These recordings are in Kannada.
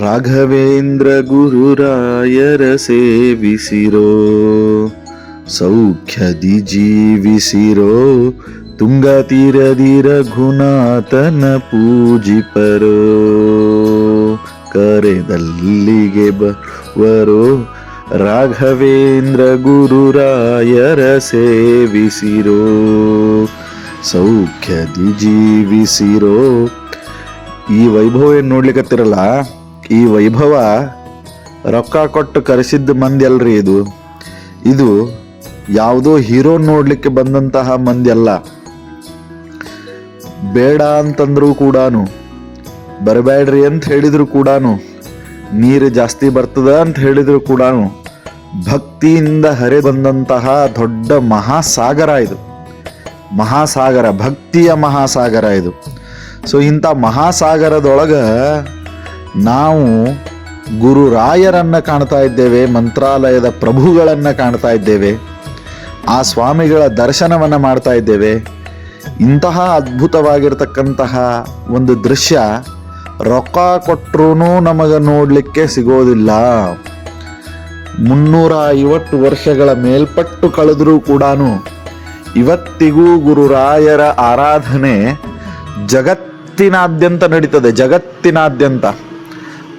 ರಾಘವೇಂದ್ರ ಗುರುರಾಯರ ಸೇವಿಸಿರೋ ಸೌಖ್ಯದಿ ಜೀವಿಸಿರೋ ತುಂಗ ತೀರದಿ ರಘುನಾಥನ ಪೂಜಿಪರೋ, ಕರೆದಲ್ಲಿಗೆ ಬರುವರೋ, ರಾಘವೇಂದ್ರ ಗುರುರಾಯರ ಸೇವಿಸಿರೋ ಸೌಖ್ಯದಿ ಜೀವಿಸಿರೋ ಈ ವೈಭವ ಏನು ನೋಡ್ಲಿಕ್ಕತ್ತಿರಲ್ಲ ಈ ವೈಭವ ರೊಕ್ಕ ಕೊಟ್ಟು ಕರೆಸಿದ್ದ ಮಂದಿ ಅಲ್ರಿ ಇದು. ಇದು ಯಾವುದೋ ಹೀರೋ ನೋಡ್ಲಿಕ್ಕೆ ಬಂದಂತಹ ಮಂದಿ ಅಲ್ಲ ಬೇಡ ಅಂತಂದ್ರೂ ಕೂಡ ಬರಬೇಡ್ರಿ ಅಂತ ಹೇಳಿದ್ರು ಕೂಡ ನೀರು ಜಾಸ್ತಿ ಬರ್ತದ ಅಂತ ಹೇಳಿದ್ರು ಕೂಡ ಭಕ್ತಿಯಿಂದ ಹರೆ ಬಂದಂತಹ ದೊಡ್ಡ ಮಹಾಸಾಗರ ಇದು. ಮಹಾಸಾಗರ, ಭಕ್ತಿಯ ಮಹಾಸಾಗರ ಇದು. ಸೊ ಇಂಥ ಮಹಾಸಾಗರದೊಳಗ ನಾವು ಗುರುರಾಯರನ್ನು ಕಾಣ್ತಾ ಇದ್ದೇವೆ, ಮಂತ್ರಾಲಯದ ಪ್ರಭುಗಳನ್ನು ಕಾಣ್ತಾ ಇದ್ದೇವೆ, ಆ ಸ್ವಾಮಿಗಳ ದರ್ಶನವನ್ನು ಮಾಡ್ತಾ ಇದ್ದೇವೆ. ಇಂತಹ ಅದ್ಭುತವಾಗಿರ್ತಕ್ಕಂತಹ ಒಂದು ದೃಶ್ಯ ರೊಕ್ಕ ಕೊಟ್ಟರೂ ನಮಗೆ ನೋಡಲಿಕ್ಕೆ ಸಿಗೋದಿಲ್ಲ. ಮುನ್ನೂರ ಐವತ್ತು ವರ್ಷಗಳ ಮೇಲ್ಪಟ್ಟು ಕಳೆದರೂ ಕೂಡ ಇವತ್ತಿಗೂ ಗುರುರಾಯರ ಆರಾಧನೆ ಜಗತ್ತಿನಾದ್ಯಂತ ನಡೀತದೆ, ಜಗತ್ತಿನಾದ್ಯಂತ.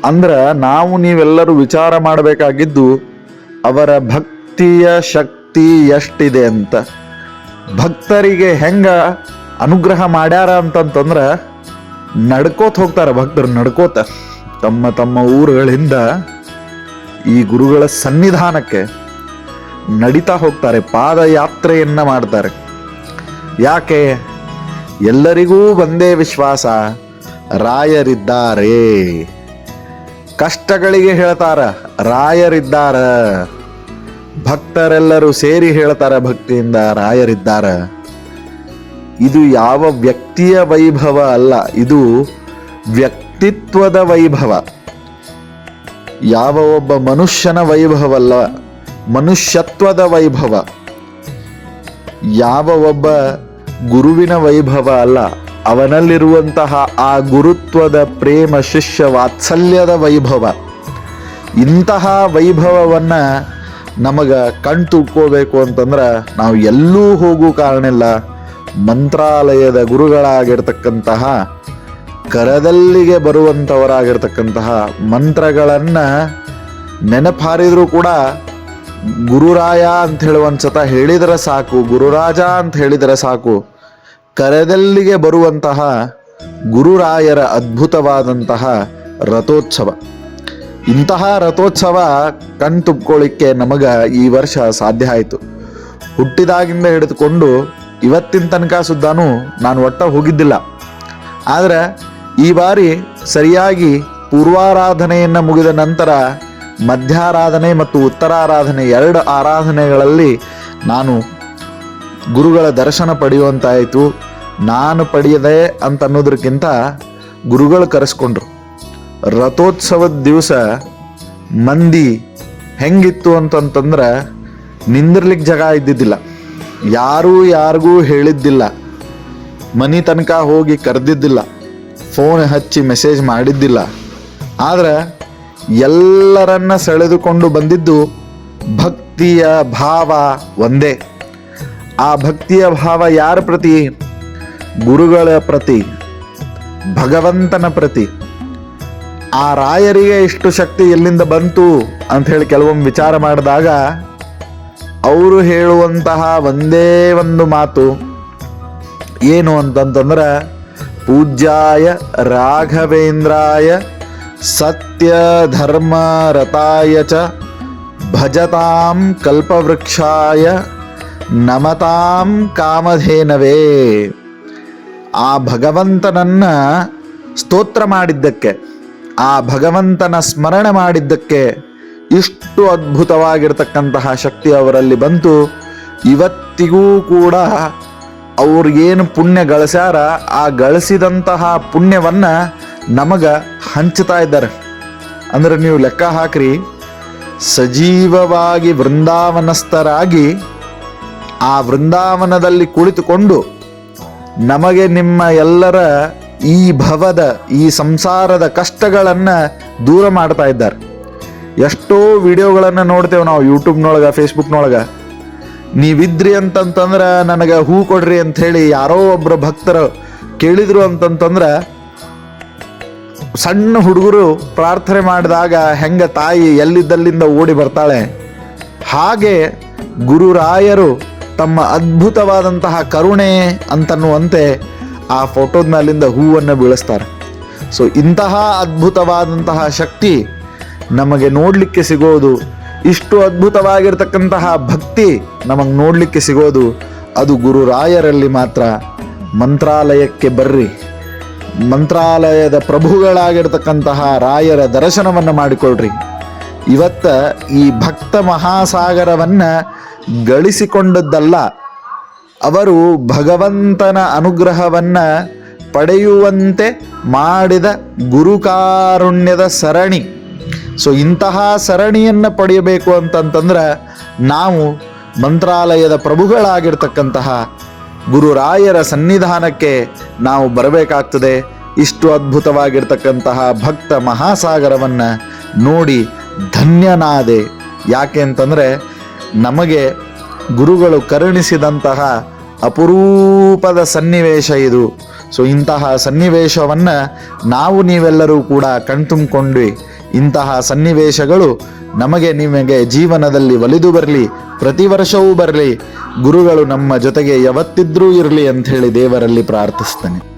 ಅಂದ್ರೆ ನಾವು ನೀವೆಲ್ಲರೂ ವಿಚಾರ ಮಾಡಬೇಕಾಗಿದ್ದು ಅವರ ಭಕ್ತಿಯ ಶಕ್ತಿ ಎಷ್ಟಿದೆ ಅಂತ. ಭಕ್ತರಿಗೆ ಹೆಂಗ ಅನುಗ್ರಹ ಮಾಡ್ಯಾರ ಅಂತಂತಂದ್ರೆ ನಡ್ಕೋತ ಹೋಗ್ತಾರೆ ಭಕ್ತರು, ನಡ್ಕೋತ. ತಮ್ಮ ತಮ್ಮ ಊರುಗಳಿಂದ ಈ ಗುರುಗಳ ಸನ್ನಿಧಾನಕ್ಕೆ ನಡಿತಾ ಹೋಗ್ತಾರೆ, ಪಾದಯಾತ್ರೆಯನ್ನ ಮಾಡ್ತಾರೆ. ಯಾಕೆ? ಎಲ್ಲರಿಗೂ ಒಂದೇ ವಿಶ್ವಾಸ, ರಾಯರಿದ್ದಾರೆ. ಕಷ್ಟಗಳಿಗೆ ಹೇಳ್ತಾರ, ರಾಯರಿದ್ದಾರ. ಭಕ್ತರೆಲ್ಲರೂ ಸೇರಿ ಹೇಳ್ತಾರ ಭಕ್ತಿಯಿಂದ ರಾಯರಿದ್ದಾರ. ಇದು ಯಾವ ವ್ಯಕ್ತಿಯ ವೈಭವ ಅಲ್ಲ, ಇದು ವ್ಯಕ್ತಿತ್ವದ ವೈಭವ. ಯಾವ ಒಬ್ಬ ಮನುಷ್ಯನ ವೈಭವ ಅಲ್ಲ ಮನುಷ್ಯತ್ವದ ವೈಭವ. ಯಾವ ಒಬ್ಬ ಗುರುವಿನ ವೈಭವ ಅಲ್ಲ ಅವನಲ್ಲಿರುವಂತಹ ಆ ಗುರುತ್ವದ ಪ್ರೇಮ ಶಿಷ್ಯ ವಾತ್ಸಲ್ಯದ ವೈಭವ. ಇಂತಹ ವೈಭವವನ್ನು ನಮಗ ಕಣ್ತುಕೋಬೇಕು ಅಂತಂದ್ರೆ ನಾವು ಎಲ್ಲೂ ಹೋಗೋ ಕಾರಣ ಇಲ್ಲ. ಮಂತ್ರಾಲಯದ ಗುರುಗಳಾಗಿರ್ತಕ್ಕಂತಹ, ಕರದಲ್ಲಿಗೆ ಬರುವಂಥವರಾಗಿರ್ತಕ್ಕಂತಹ ಮಂತ್ರಗಳನ್ನು ನೆನಪಾರಿದ್ರೂ ಕೂಡ ಗುರುರಾಯ ಅಂತ ಹೇಳುವಂಥ ಹೇಳಿದರೆ ಸಾಕು, ಗುರುರಾಜ ಅಂತ ಹೇಳಿದರೆ ಸಾಕು. ಕರದಲ್ಲಿಗೆ ಬರುವಂತಹ ಗುರುರಾಯರ ಅದ್ಭುತವಾದಂತಹ ರಥೋತ್ಸವ. ಇಂತಹ ರಥೋತ್ಸವ ಕಣ್ತುಬ್ಕೊಳ್ಳಿಕ್ಕೆ ನಮಗ ಈ ವರ್ಷ ಸಾಧ್ಯ ಆಯಿತು. ಹುಟ್ಟಿದಾಗಿಂದ ಹಿಡಿದುಕೊಂಡು ಇವತ್ತಿನ ತನಕ ಸುದ್ದಾನು ನಾನು ಒಟ್ಟ ಹೋಗಿದ್ದಿಲ್ಲ. ಆದರೆ ಈ ಬಾರಿ ಸರಿಯಾಗಿ ಪೂರ್ವಾರಾಧನೆಯನ್ನು ಮುಗಿದ ನಂತರ ಮಧ್ಯಾರಾಧನೆ ಮತ್ತು ಉತ್ತರಾರಾಧನೆ ಎರಡು ಆರಾಧನೆಗಳಲ್ಲಿ ನಾನು ಗುರುಗಳ ದರ್ಶನ ಪಡೆಯುವಂತಾಯಿತು. ನಾನು ಪಡೆಯದೆ ಅಂತ ಅನ್ನೋದಕ್ಕಿಂತ ಗುರುಗಳು ಕರೆಸ್ಕೊಂಡ್ರು. ರಥೋತ್ಸವದ ದಿವಸ ಮಂದಿ ಹೆಂಗಿತ್ತು ಅಂತಂತಂದ್ರೆ ನಿಂದಿರ್ಲಿಕ್ಕೆ ಜಾಗ ಇದ್ದಿದ್ದಿಲ್ಲ. ಯಾರೂ ಯಾರಿಗೂ ಹೇಳಿದ್ದಿಲ್ಲ. ಮನಿ ತನಕ ಹೋಗಿ ಕರೆದಿದ್ದಿಲ್ಲ. ಫೋನ್ ಹಚ್ಚಿ ಮೆಸೇಜ್ ಮಾಡಿದ್ದಿಲ್ಲ. ಆದ್ರೆ ಎಲ್ಲರನ್ನ ಸೆಳೆದುಕೊಂಡು ಬಂದಿದ್ದು ಭಕ್ತಿಯ ಭಾವ ಒಂದೇ. ಆ ಭಕ್ತಿಯ ಭಾವ ಯಾರ ಪ್ರತಿ? ಗುರುಗಳ ಪ್ರತಿ, ಭಗವಂತನ ಪ್ರತಿ. ಆ ರಾಯರಿಗೆ ಇಷ್ಟು ಶಕ್ತಿ ಎಲ್ಲಿಂದ ಬಂತು ಅಂತ ಹೇಳಿ ಕೆಲವೊಮ್ಮೆ ವಿಚಾರ ಮಾಡಿದಾಗ, ಅವರು ಹೇಳುವಂತಹ ಒಂದೇ ಒಂದು ಮಾತು ಏನು ಅಂತಂತಂದ್ರೆ, ಪೂಜ್ಯಾಯ ರಾಘವೇಂದ್ರಾಯ ಸತ್ಯ ಧರ್ಮ ರತಾಯ ಚ ಭಜತಾಂ ಕಲ್ಪವೃಕ್ಷಾಯ ನಮತಾಂ ಕಾಮಧೇನವೇ. ಆ ಭಗವಂತನನ್ನ ಸ್ತೋತ್ರ ಮಾಡಿದ್ದಕ್ಕೆ, ಆ ಭಗವಂತನ ಸ್ಮರಣೆ ಮಾಡಿದ್ದಕ್ಕೆ ಇಷ್ಟು ಅದ್ಭುತವಾಗಿರ್ತಕ್ಕಂತಹ ಶಕ್ತಿ ಅವರಲ್ಲಿ ಬಂತು. ಇವತ್ತಿಗೂ ಕೂಡ ಅವ್ರಿಗೇನು ಪುಣ್ಯ ಗಳಿಸ್ಯಾರ, ಆ ಗಳಿಸಿದಂತಹ ಪುಣ್ಯವನ್ನ ನಮಗ ಹಂಚ್ತಾ ಇದ್ದಾರೆ. ಅಂದ್ರೆ ನೀವು ಲೆಕ್ಕ ಹಾಕ್ರಿ, ಸಜೀವವಾಗಿ ವೃಂದಾವನಸ್ಥರಾಗಿ ಆ ವೃಂದಾವನದಲ್ಲಿ ಕುಳಿತುಕೊಂಡು ನಮಗೆ ನಿಮ್ಮ ಎಲ್ಲರ ಈ ಭವದ, ಈ ಸಂಸಾರದ ಕಷ್ಟಗಳನ್ನು ದೂರ ಮಾಡ್ತಾ ಇದ್ದಾರೆ. ಎಷ್ಟೋ ವಿಡಿಯೋಗಳನ್ನು ನೋಡ್ತೇವೆ ನಾವು ಯೂಟ್ಯೂಬ್ನೊಳಗೆ, ಫೇಸ್ಬುಕ್ನೊಳಗೆ. ನೀವಿದ್ರಿ ಅಂತಂತಂದ್ರೆ ನನಗೆ ಹೂ ಕೊಡ್ರಿ ಅಂತ ಹೇಳಿ ಯಾರೋ ಒಬ್ಬರು ಭಕ್ತರು ಕೇಳಿದ್ರು ಅಂತಂತಂದ್ರೆ ಸಣ್ಣ ಹುಡುಗರು ಪ್ರಾರ್ಥನೆ ಮಾಡಿದಾಗ ಹೆಂಗ ತಾಯಿ ಎಲ್ಲಿದ್ದಲ್ಲಿಂದ ಓಡಿ ಬರ್ತಾಳೆ? ಹಾಗೆ ಗುರುರಾಯರು ತಮ್ಮ ಅದ್ಭುತವಾದಂತಹ ಕರುಣೆ ಅಂತನ್ನುವಂತೆ ಆ ಫೋಟೋದ ಮೇಲಿಂದ ಹೂವನ್ನು ಬೀಳಿಸ್ತಾರೆ. ಸೊ ಇಂತಹ ಅದ್ಭುತವಾದಂತಹ ಶಕ್ತಿ ನಮಗೆ ನೋಡಲಿಕ್ಕೆ ಸಿಗೋದು, ಇಷ್ಟು ಅದ್ಭುತವಾಗಿರ್ತಕ್ಕಂತಹ ಭಕ್ತಿ ನಮಗೆ ನೋಡಲಿಕ್ಕೆ ಸಿಗೋದು, ಅದು ಗುರುರಾಯರಲ್ಲಿ ಮಾತ್ರ. ಮಂತ್ರಾಲಯಕ್ಕೆ ಬರ್ರಿ. ಮಂತ್ರಾಲಯದ ಪ್ರಭುಗಳಾಗಿರ್ತಕ್ಕಂತಹ ರಾಯರ ದರ್ಶನವನ್ನು ಮಾಡಿಕೊಳ್ಳ್ರಿ ಇವತ್ತ ಈ ಭಕ್ತ ಮಹಾಸಾಗರವನ್ನ ಗಳಿಸಿಕೊಂಡದ್ದಲ್ಲ. ಅವರು ಭಗವಂತನ ಅನುಗ್ರಹವನ್ನ ಪಡೆಯುವಂತೆ ಮಾಡಿದ ಗುರುಕಾರುಣ್ಯದ ಸರಣಿ. ಸೊ ಇಂತಹ ಸರಣಿಯನ್ನು ಪಡೆಯಬೇಕು ಅಂತಂತಂದ್ರೆ ನಾವು ಮಂತ್ರಾಲಯದ ಪ್ರಭುಗಳಾಗಿರ್ತಕ್ಕಂತಹ ಗುರುರಾಯರ ಸನ್ನಿಧಾನಕ್ಕೆ ನಾವು ಬರಬೇಕಾಗ್ತದೆ. ಇಷ್ಟು ಅದ್ಭುತವಾಗಿರ್ತಕ್ಕಂತಹ ಭಕ್ತ ಮಹಾಸಾಗರವನ್ನು ನೋಡಿ ಧನ್ಯನಾದೆ. ಯಾಕೆ ಅಂತಂದರೆ ನಮಗೆ ಗುರುಗಳು ಕರುಣಿಸಿದಂತಹ ಅಪರೂಪದ ಸನ್ನಿವೇಶ ಇದು. ಸೊ ಇಂತಹ ಸನ್ನಿವೇಶವನ್ನು ನಾವು ನೀವೆಲ್ಲರೂ ಕೂಡ ಕಣ್ತುಂಬಿಕೊಂಡ್ವಿ. ಇಂತಹ ಸನ್ನಿವೇಶಗಳು ನಮಗೆ ನಿಮಗೆ ಜೀವನದಲ್ಲಿ ಒಲಿದು ಬರಲಿ, ಪ್ರತಿ ವರ್ಷವೂ ಬರಲಿ. ಗುರುಗಳು ನಮ್ಮ ಜೊತೆಗೆ ಯಾವತ್ತಿದ್ರೂ ಇರಲಿ ಅಂತ ಹೇಳಿ ದೇವರಲ್ಲಿ ಪ್ರಾರ್ಥಿಸ್ತೇನೆ.